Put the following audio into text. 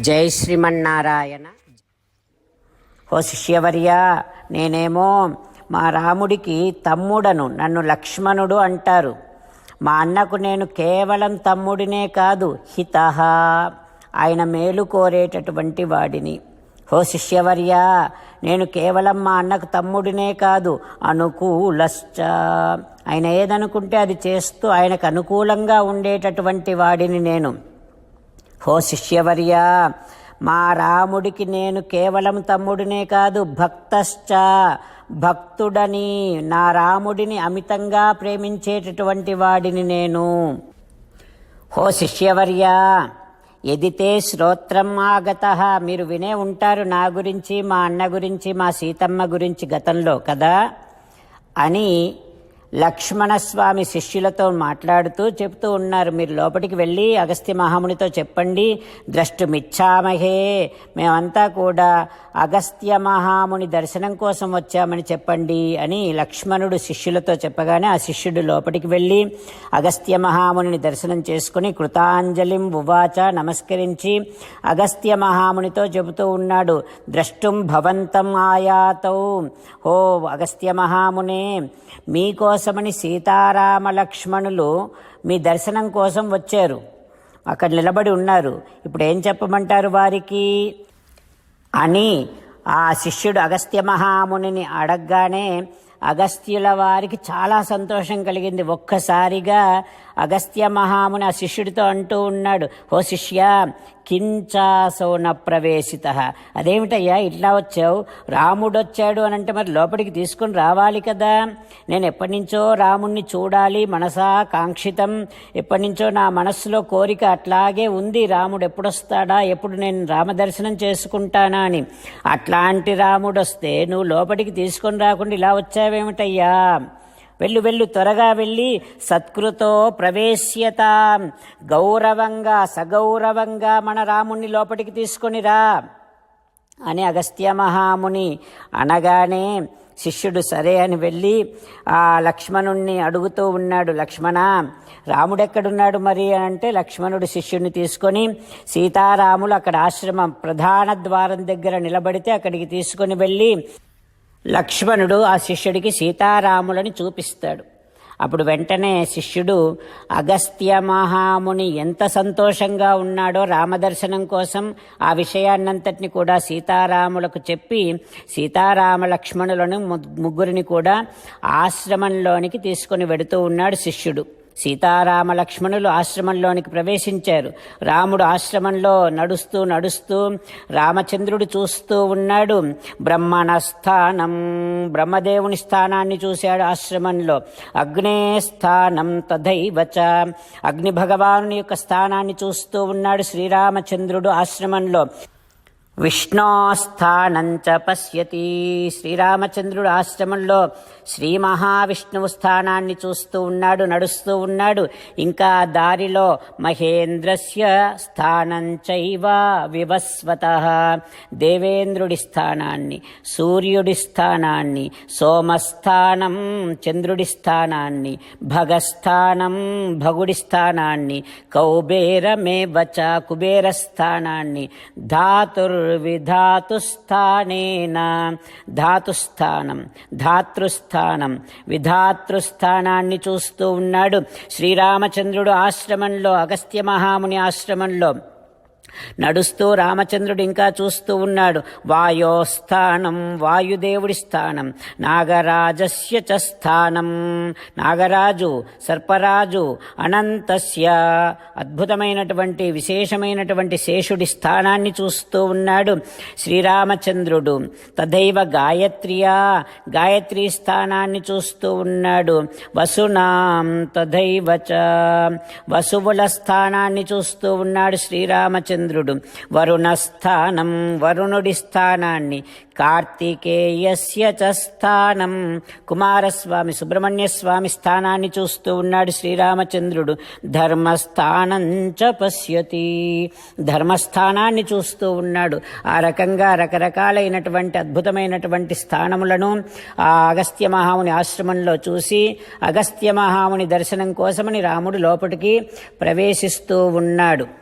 జై శ్రీమన్నారాయణ. ఓ శిష్యవర్య నేనేమో మా రాముడికి తమ్ముడను నన్ను లక్ష్మణుడు అంటారు. మా అన్నకు నేను కేవలం తమ్ముడినే కాదు హిత. ఆయన మేలు కోరేటటువంటి వాడిని. ఓ శిష్యవర్య నేను కేవలం మా అన్నకు తమ్ముడినే కాదు అనుకూలశ్చ. ఆయన ఏదనుకుంటే అది చేస్తూ ఆయనకు అనుకూలంగా ఉండేటటువంటి వాడిని నేను. హో శిష్యవర్యా మా రాముడికి నేను కేవలం తమ్ముడినే కాదు భక్తశ్చ భక్తుడని నా రాముడిని అమితంగా ప్రేమించేటటువంటి వాడిని నేను. హో శిష్యవర్యా ఎదితే శ్రోత్రం ఆగత. మీరు వినే ఉంటారు నా గురించి మా అన్న గురించి మా సీతమ్మ గురించి గతంలో కదా? అని లక్ష్మణస్వామి శిష్యులతో మాట్లాడుతూ చెప్తూ ఉన్నారు మీరు లోపలికి వెళ్ళి అగస్త్య మహామునితో చెప్పండి. ద్రష్టుమిచ్చామహే. మేమంతా కూడా అగస్త్య మహాముని దర్శనం కోసం వచ్చామని చెప్పండి అని లక్ష్మణుడు శిష్యులతో చెప్పగానే ఆ శిష్యుడు లోపలికి వెళ్ళి అగస్త్య మహామునిని దర్శనం చేసుకుని కృతాంజలిం ఉవాచ నమస్కరించి అగస్త్య మహామునితో చెబుతూ ఉన్నాడు ద్రష్టుం భవంతం ఆయాతౌ. ఓ అగస్త్య మహామునే మీకోసం సీతారామ లక్ష్మణులు మీ దర్శనం కోసం వచ్చారు. అక్కడ నిలబడి ఉన్నారు. ఇప్పుడు ఏం చెప్పమంటారు వారికి? అని ఆ శిష్యుడు అగస్త్య మహామునిని అడగగానే అగస్త్యుల వారికి చాలా సంతోషం కలిగింది. ఒక్కసారిగా అగస్త్య మహాముని ఆ శిష్యుడితో అంటూ ఉన్నాడు ఓ శిష్య కించాసోన ప్రవేశిత. అదేమిటయ్యా ఇట్లా వచ్చావు? రాముడు వచ్చాడు అని అంటే మరి లోపలికి తీసుకుని రావాలి కదా. నేను ఎప్పటి నుంచో రాముణ్ణి చూడాలి మనసా కాంక్షితం. ఎప్పటి నుంచో నా మనస్సులో కోరిక అట్లాగే ఉంది. రాముడు ఎప్పుడొస్తాడా? ఎప్పుడు నేను రామదర్శనం చేసుకుంటానా అని. అట్లాంటి రాముడు వస్తే నువ్వు లోపలికి తీసుకొని రాకుండా ఇలా వచ్చావు వచ్చావేమిటయ్యా వెళ్ళు వెళ్ళు త్వరగా వెళ్ళి సత్కృతో ప్రవేశ్యత. గౌరవంగా సగౌరవంగా మన రాముణ్ణి లోపలికి తీసుకొనిరా అని అగస్త్య మహాముని అనగానే శిష్యుడు సరే అని వెళ్ళి ఆ లక్ష్మణుణ్ణి అడుగుతూ ఉన్నాడు లక్ష్మణ రాముడెక్కడున్నాడు మరి? అని అంటే లక్ష్మణుడు శిష్యుడిని తీసుకొని సీతారాములు అక్కడ ఆశ్రమం ప్రధాన ద్వారం దగ్గర నిలబడితే అక్కడికి తీసుకొని వెళ్ళి లక్ష్మణుడు ఆ శిష్యుడికి సీతారాములని చూపిస్తాడు. అప్పుడు వెంటనే శిష్యుడు అగస్త్య మహాముని ఎంత సంతోషంగా ఉన్నాడో రామదర్శనం కోసం ఆ విషయాన్నంతటిని కూడా సీతారాములకు చెప్పి సీతారామ లక్ష్మణులను ముగ్గురిని కూడా ఆశ్రమంలోనికి తీసుకుని వెడుతూ ఉన్నాడు శిష్యుడు. సీతారామ లక్ష్మణులు ఆశ్రమంలోనికి ప్రవేశించారు. రాముడు ఆశ్రమంలో నడుస్తూ నడుస్తూ రామచంద్రుడు చూస్తూ ఉన్నాడు. బ్రహ్మణ స్థానం బ్రహ్మదేవుని స్థానాన్ని చూశాడు ఆశ్రమంలో. అగ్నే స్థానం తథైవచ. అగ్ని భగవాను యొక్క స్థానాన్ని చూస్తూ ఉన్నాడు శ్రీరామచంద్రుడు ఆశ్రమంలో. విష్ణోస్థానంచ పశ్యతి. శ్రీరామచంద్రుడు ఆశ్రమంలో శ్రీ మహావిష్ణువు స్థానాన్ని చూస్తూ ఉన్నాడు నడుస్తూ ఉన్నాడు. ఇంకా దారిలో మహేంద్రస్య స్థానంచైవ వివస్వత. దేవేంద్రుడి స్థానాన్ని సూర్యుడి స్థానాన్ని సోమస్థానం చంద్రుడి స్థానాన్ని భగస్థానం భగుడి స్థానాన్ని కౌబేరమేవచ కుబేర స్థానాన్ని ధాతుర్ విధాతుస్థానేన ధాతుస్థానం ధాతృస్థానం. విధాతృస్థానాన్ని చూస్తూ ఉన్నాడు శ్రీరామచంద్రుడు ఆశ్రమంలో అగస్త్య మహాముని ఆశ్రమంలో. నడుస్తూ రామచంద్రుడు ఇంకా చూస్తూ ఉన్నాడు. వాయోస్థానం వాయుదేవుడి స్థానం నాగరాజస్య చ స్థానం. నాగరాజు సర్పరాజు అనంతస్య. అద్భుతమైనటువంటి విశేషమైనటువంటి శేషుడి స్థానాన్ని చూస్తూ ఉన్నాడు శ్రీరామచంద్రుడు. తదైవ గాయత్రియా గాయత్రి స్థానాన్ని చూస్తూ ఉన్నాడు. వసునాం తదైవచ వసువుల స్థానాన్ని చూస్తూ ఉన్నాడు శ్రీరామచంద్రుడు. చంద్రుడు. వరుణస్థానం వరుణుడి స్థానాన్ని కార్తికేయస్య చ స్థానం. కుమారస్వామి సుబ్రహ్మణ్య స్వామి స్థానాన్ని చూస్తూ ఉన్నాడు శ్రీరామచంద్రుడు. ధర్మస్థానం చ పశ్యతి. ధర్మస్థానాన్ని చూస్తూ ఉన్నాడు. ఆ రకంగా రకరకాలైనటువంటి అద్భుతమైనటువంటి స్థానములను ఆ అగస్త్య మహాముని ఆశ్రమంలో చూసి అగస్త్య మహాముని దర్శనం కోసమని రాముడు లోపలికి ప్రవేశిస్తూ ఉన్నాడు.